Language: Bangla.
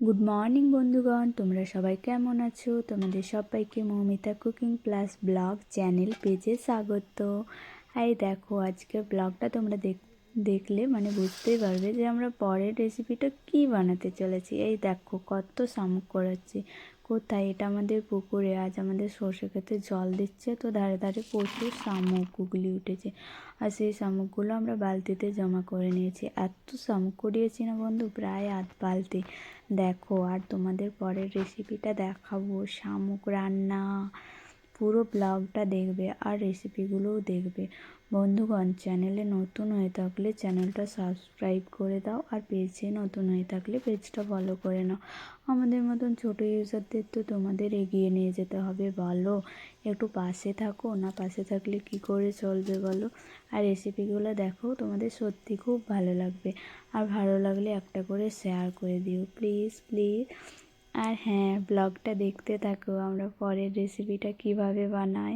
গুড মর্নিং বন্ধুগণ। তোমরা সবাই কেমন আছো? তোমাদের সবাইকে Moumita cooking plus blog channel পেজে স্বাগত। এই দেখো, আজকের ব্লগটা তোমরা দেখ দেখলে মানে বুঝতেই পারবে যে আমরা পরের রেসিপিটা কি বানাতে চলেছি। এই দেখো কত শামুক করাচ্ছি কোথায়? এটা আমাদের পুকুরে। আজ আমাদের সর্ষে খেতে জল দিচ্ছে, তো ধারে ধারে প্রচুর শামুক গুগলি উঠেছে। আর সেই শামুকগুলো আমরা বালতিতে জমা করে নিয়েছি। এত শামুক করিয়েছি না বন্ধু, প্রায় আধ বালতি। দেখো, আর তোমাদের পরের রেসিপিটা দেখাবো। শামুক রান্না। পুরো ব্লগটা দেখবে আর রেসিপিগুলোও দেখবে। বন্ধুগণ চ্যানেলে নতুন হয়ে থাকলে চ্যানেলটা সাবস্ক্রাইব করে দাও আর পেজে নতুন হয়ে থাকলে পেজটা ফলো করে নাও। আমাদের মতন ছোটো ইউজারদের তো তোমাদের এগিয়ে নিয়ে যেতে হবে, বলো। একটু পাশে থাকো, না পাশে থাকলে কি করে চলবে বলো? আর রেসিপিগুলো দেখো, তোমাদের সত্যি খুব ভালো লাগবে। আর ভালো লাগলে একটা করে শেয়ার করে দিও প্লিজ প্লিজ আর হ্যাঁ ব্লগটা দেখতে থাকো আমরা পরের রেসিপিটা কীভাবে বানাই।